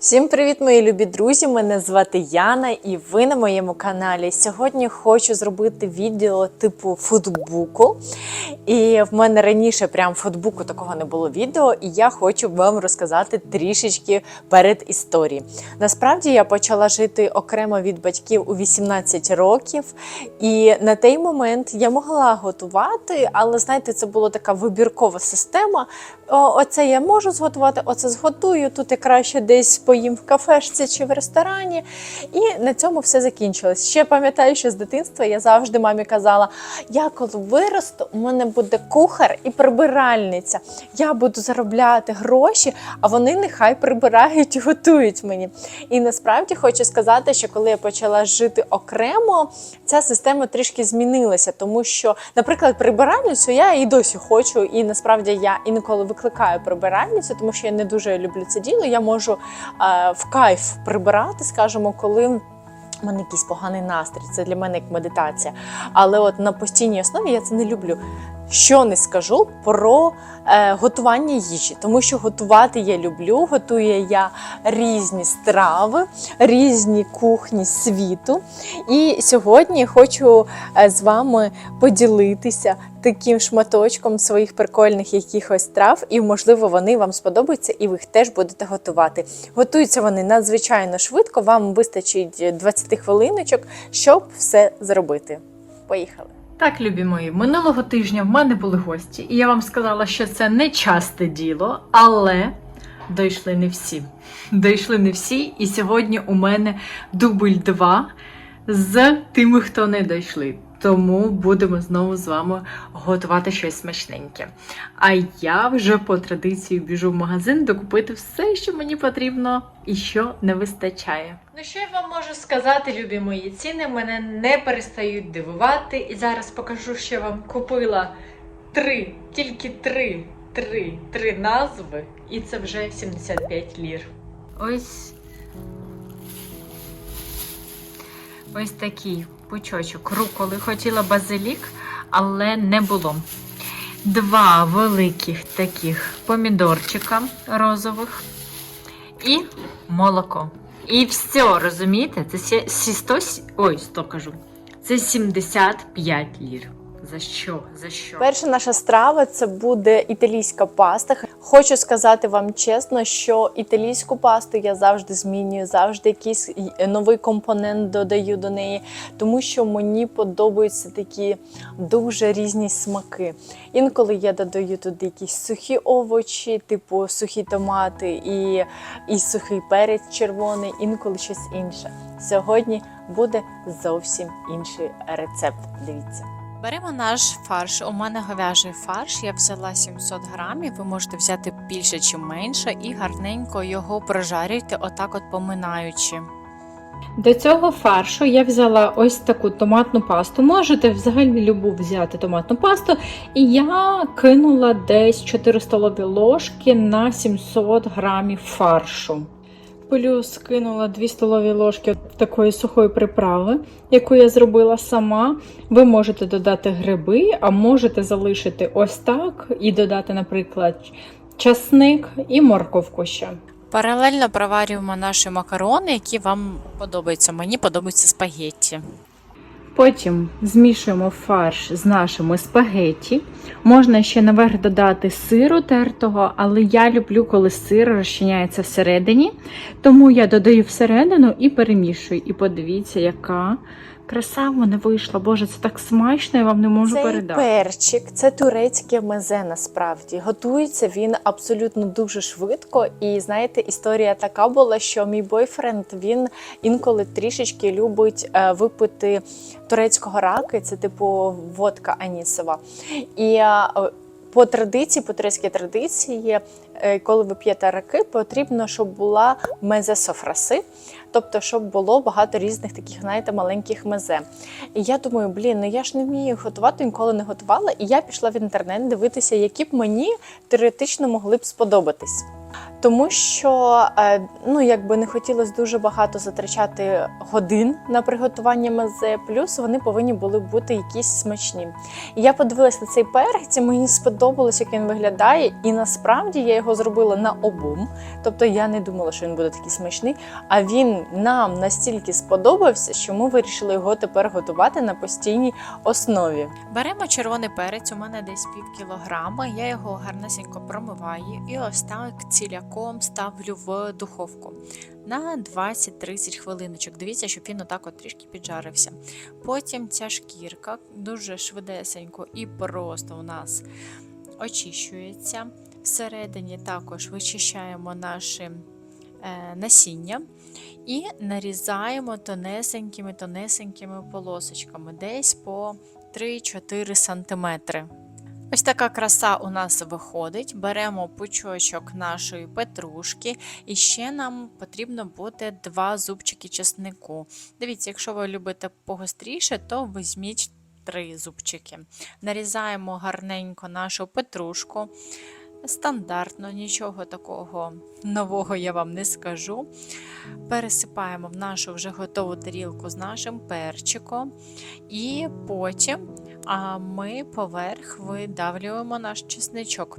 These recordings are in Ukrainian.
Всім привіт, мої любі друзі! Мене звати Яна, і ви на моєму каналі. Сьогодні хочу зробити відео типу футбуку. І в мене раніше прям футбуку такого не було відео, і я хочу вам розказати трішечки перед історії. Насправді я почала жити окремо від батьків у 18 років, і на той момент я могла готувати, але знаєте, це була така вибіркова система. Оце я можу зготувати, оце зготую. Тут я краще десь поїм в кафешці чи в ресторані. І на цьому все закінчилось. Ще пам'ятаю, що з дитинства я завжди мамі казала: я коли виросту, у мене буде кухар і прибиральниця. Я буду заробляти гроші, а вони нехай прибирають і готують мені. І насправді хочу сказати, що коли я почала жити окремо, ця система трішки змінилася, тому що, наприклад, прибиральницю я і досі хочу, і насправді я інколи викликаю прибиральницю, тому що я не дуже люблю це діло. Я можу в кайф прибирати, скажімо, коли. У мене якийсь поганий настрій, це для мене як медитація. Але от на постійній основі я це не люблю. Що не скажу про е, готування їжі, тому що готувати я люблю, готую я різні страви, різні кухні світу. І сьогодні хочу е, з вами поділитися таким шматочком своїх прикольних якихось трав, і можливо вони вам сподобаються, і ви їх теж будете готувати. Готуються вони надзвичайно швидко. Вам вистачить 20 хвилиночок, щоб все зробити. Поїхали! Так, любі мої, минулого тижня в мене були гості, і я вам сказала, що це не часте діло, але дійшли не всі. Дійшли не всі, і сьогодні у мене дубль 2 з тими, хто не дійшли. Тому будемо знову з вами готувати щось смачненьке. А я вже по традиції біжу в магазин докупити все, що мені потрібно і що не вистачає. Ну що я вам можу сказати, любі мої ціни мене не перестають дивувати. І зараз покажу, що я вам купила три, тільки три, три, три назви, і це вже 75 лір. Ось. Ось такий пучочок руколи. Хотіла базилік, але не було. Два великих таких помідорчика розових і молоко. І все, розумієте? Це сі- сі- 100, ой, 100 кажу. Це 75 лір. За що? За що? Перша наша страва це буде італійська паста. Хочу сказати вам чесно, що італійську пасту я завжди змінюю, завжди якийсь новий компонент додаю до неї, тому що мені подобаються такі дуже різні смаки. Інколи я додаю туди якісь сухі овочі, типу сухі томати і, і сухий перець червоний, інколи щось інше. Сьогодні буде зовсім інший рецепт. Дивіться. Беремо наш фарш. У мене говяжий фарш. Я взяла 700 грамів. Ви можете взяти більше чи менше, і гарненько його прожарюйте, отак от поминаючи. До цього фаршу я взяла ось таку томатну пасту. Можете взагалі любу взяти томатну пасту. І я кинула десь 4 столові ложки на 700 грамів фаршу. Плюс кинула 2 столові ложки такої сухої приправи, яку я зробила сама. Ви можете додати гриби, а можете залишити ось так і додати, наприклад, часник і морковку ще. Паралельно проварюємо наші макарони, які вам подобаються. Мені подобаються спагетті. Потім змішуємо фарш з нашими спагетті. Можна ще наверх додати сиру тертого, але я люблю, коли сир розчиняється всередині. Тому я додаю всередину і перемішую. І подивіться, яка краса в мене вийшла. Боже, це так смачно, я вам не можу Цей передати. перчик це турецьке мезе. Насправді готується він абсолютно дуже швидко. І знаєте, історія така була, що мій бойфренд він інколи трішечки любить е, випити турецького раки. Це типу водка анісова. І е, по традиції, по турецькій традиції, коли ви п'єте раки, потрібно, щоб була мезе софраси, тобто, щоб було багато різних таких, знаєте, маленьких мезе. І я думаю, блін, ну я ж не вмію готувати, ніколи не готувала. І я пішла в інтернет дивитися, які б мені теоретично могли б сподобатись. Тому що е, ну, якби не хотілося дуже багато затрачати годин на приготування мазе, плюс вони повинні були бути якісь смачні. І я подивилася на цей перець, і мені сподобалось, як він виглядає. І насправді я його зробила на обум. Тобто я не думала, що він буде такий смачний. А він нам настільки сподобався, що ми вирішили його тепер готувати на постійній основі. Беремо червоний перець, у мене десь пів кілограма. Я його гарнесенько промиваю і ось так ціляком ставлю в духовку на 20-30 хвилиночок. Дивіться, щоб він отак от трішки піджарився. Потім ця шкірка дуже швидесенько і просто у нас очищується. Всередині також вичищаємо наші е, насіння і нарізаємо тонесенькими тонесенькими полосочками, десь по 3-4 сантиметри. Ось така краса у нас виходить. Беремо пучочок нашої петрушки, і ще нам потрібно буде два зубчики чеснику. Дивіться, якщо ви любите погостріше, то візьміть три зубчики. Нарізаємо гарненько нашу петрушку. Стандартно, нічого такого нового я вам не скажу. Пересипаємо в нашу вже готову тарілку з нашим перчиком, і потім а ми поверх видавлюємо наш чесничок.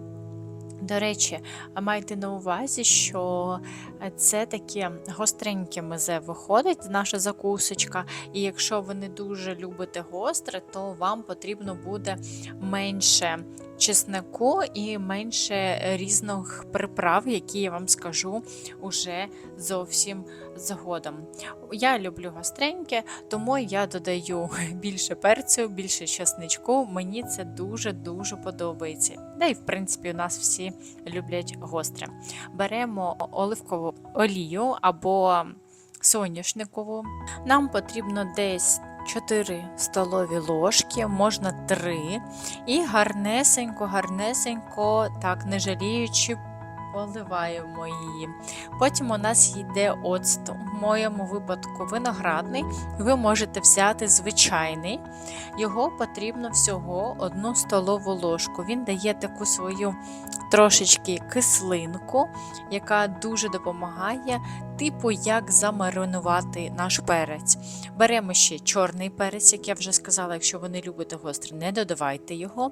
До речі, майте на увазі, що це таке гостреньке мезе виходить, наша закусочка. І якщо ви не дуже любите гостре, то вам потрібно буде менше чеснику і менше різних приправ, які я вам скажу уже зовсім згодом. Я люблю гостреньке, тому я додаю більше перцю, більше чесничку. Мені це дуже-дуже подобається. Да і в принципі у нас всі люблять гостре. Беремо оливкову олію або соняшникову. Нам потрібно десь 4 столові ложки, можна 3. І гарнесенько, гарнесенько, так не жаліючи, поливаємо її. Потім у нас йде оцт. У моєму випадку виноградний. Ви можете взяти звичайний. Його потрібно всього 1 столову ложку. Він дає таку свою трошечки кислинку, яка дуже допомагає, типу, як замаринувати наш перець. Беремо ще чорний перець, як я вже сказала, якщо ви не любите гострий, не додавайте його.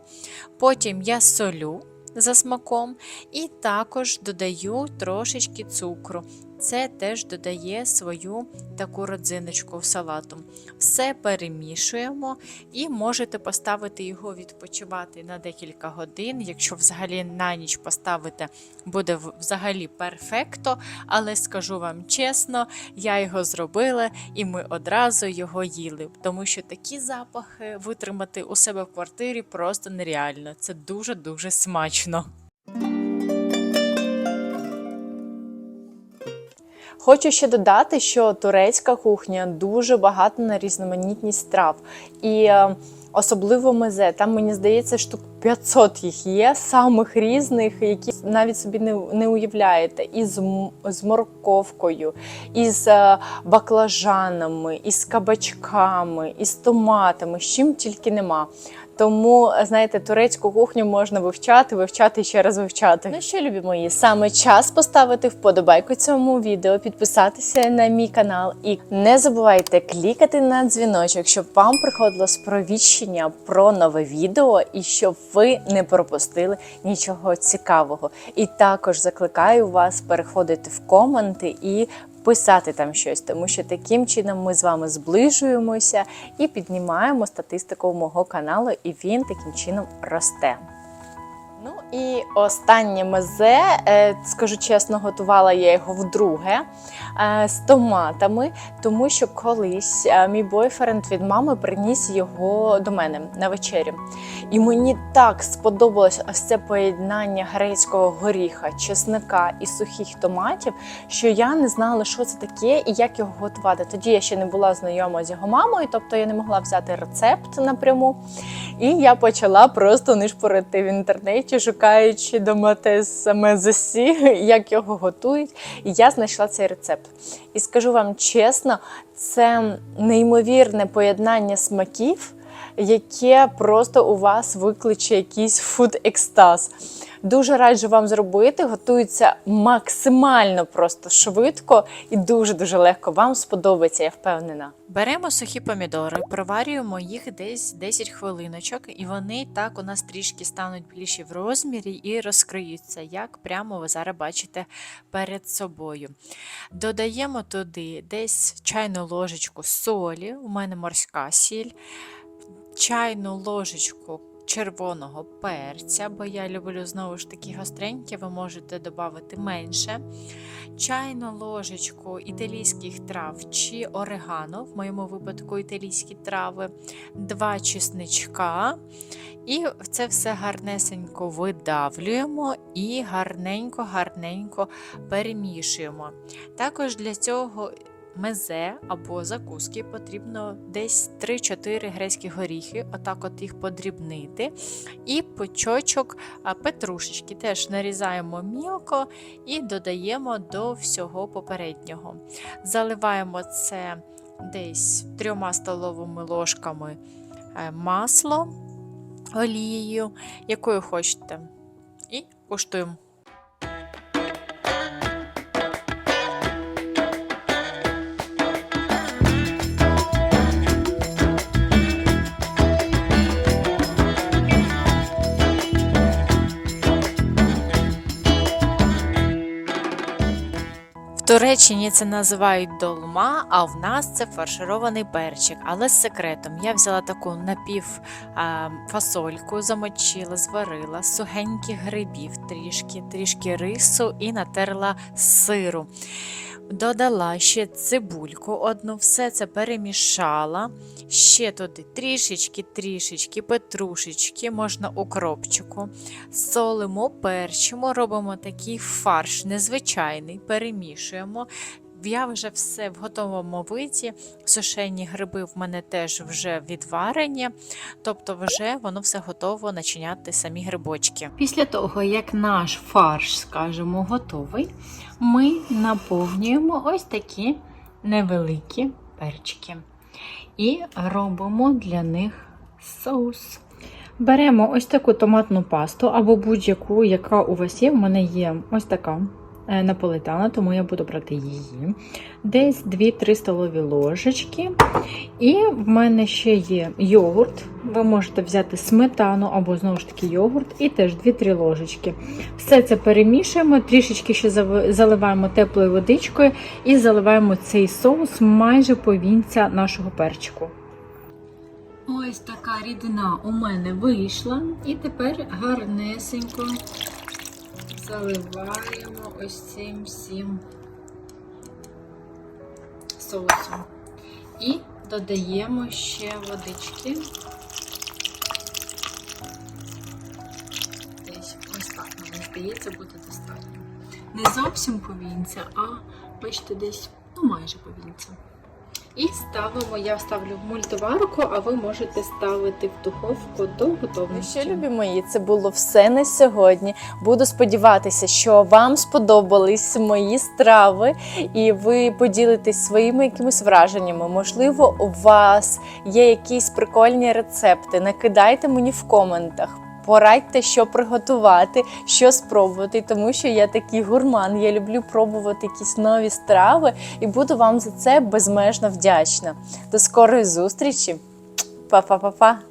Потім я солю за смаком і також додаю трошечки цукру. Це теж додає свою таку родзиночку в салату. Все перемішуємо і можете поставити його відпочивати на декілька годин. Якщо взагалі на ніч поставите, буде взагалі перфекто. Але скажу вам чесно, я його зробила і ми одразу його їли. Тому що такі запахи витримати у себе в квартирі просто нереально. Це дуже-дуже смачно. Хочу ще додати, що турецька кухня дуже багата на різноманітність страв. І е, особливо мезе. Там, мені здається, штук 500 їх є, самих різних, які навіть собі не, не уявляєте. І з, з морковкою, і з е, баклажанами, і з кабачками, і з томатами, з чим тільки нема. Тому, знаєте, турецьку кухню можна вивчати, вивчати і ще раз вивчати. Ну що, любі мої, саме час поставити вподобайку цьому відео, підписатися на мій канал і не забувайте клікати на дзвіночок, щоб вам приходило сповіщення про нове відео і щоб ви не пропустили нічого цікавого. І також закликаю вас переходити в коменти і писати там щось, тому що таким чином ми з вами зближуємося і піднімаємо статистику мого каналу, і він таким чином росте. І останнє мезе, е, скажу чесно, готувала я його вдруге е, з томатами, тому що колись е, мій бойфренд від мами приніс його до мене на вечерю. І мені так сподобалось ось це поєднання грецького горіха, чесника і сухих томатів, що я не знала, що це таке і як його готувати. Тоді я ще не була знайома з його мамою, тобто я не могла взяти рецепт напряму. І я почала просто нишпорити в інтернеті, шукаючи домати саме засі, як його готують. І я знайшла цей рецепт. І скажу вам чесно, це неймовірне поєднання смаків, яке просто у вас викличе якийсь фуд-екстаз. Дуже раджу вам зробити. Готується максимально просто швидко і дуже-дуже легко. Вам сподобається, я впевнена. Беремо сухі помідори, проварюємо їх десь 10 хвилиночок, і вони так у нас трішки стануть більші в розмірі і розкриються, як прямо ви зараз бачите перед собою. Додаємо туди десь чайну ложечку солі, у мене морська сіль, чайну ложечку червоного перця, бо я люблю знову ж таки гостреньке, ви можете додати менше. Чайну ложечку італійських трав чи орегано, в моєму випадку італійські трави, два чесничка. І це все гарнесенько видавлюємо і гарненько-гарненько перемішуємо. Також для цього мезе або закуски потрібно десь 3-4 грецькі горіхи, отак от їх подрібнити. І пучочок петрушечки теж нарізаємо мілко і додаємо до всього попереднього. Заливаємо це десь трьома столовими ложками е, масло олією, якою хочете. І куштуємо. Туреччині це називають долма, а в нас це фарширований перчик. Але з секретом я взяла таку напів фасольку, замочила, зварила, сухеньких грибів, трішки, трішки рису і натерла сиру. Додала ще цибульку одну, все це перемішала. Ще туди трішечки, трішечки, петрушечки, можна укропчику. Солимо, перчимо, робимо такий фарш незвичайний, перемішуємо. Я вже все в готовому виді. Сушені гриби в мене теж вже відварені, тобто вже воно все готово начиняти самі грибочки. Після того, як наш фарш, скажімо, готовий, ми наповнюємо ось такі невеликі перчики. І робимо для них соус. Беремо ось таку томатну пасту або будь-яку, яка у вас є. В мене є ось така е, наполитана, тому я буду брати її. Десь 2-3 столові ложечки. І в мене ще є йогурт. Ви можете взяти сметану або знову ж таки йогурт, і теж 2-3 ложечки. Все це перемішуємо, трішечки ще заливаємо теплою водичкою і заливаємо цей соус майже по вінця нашого перчику. Ось така рідина у мене вийшла, і тепер гарнесенько заливаємо ось цим всім соусом. І додаємо ще водички. Десь ось так, мені здається, буде достатньо. Не зовсім повінця, а бачите, десь ну, майже повінця. І ставимо, я ставлю в мультиварку, а ви можете ставити в духовку до Ну готовності. що, любі мої, це було все на сьогодні. Буду сподіватися, що вам сподобались мої страви, і ви поділитесь своїми якимись враженнями. Можливо, у вас є якісь прикольні рецепти. Накидайте мені в коментах. Порадьте, що приготувати, що спробувати, тому що я такий гурман. Я люблю пробувати якісь нові страви і буду вам за це безмежно вдячна. До скорої зустрічі! Па-па-па-па!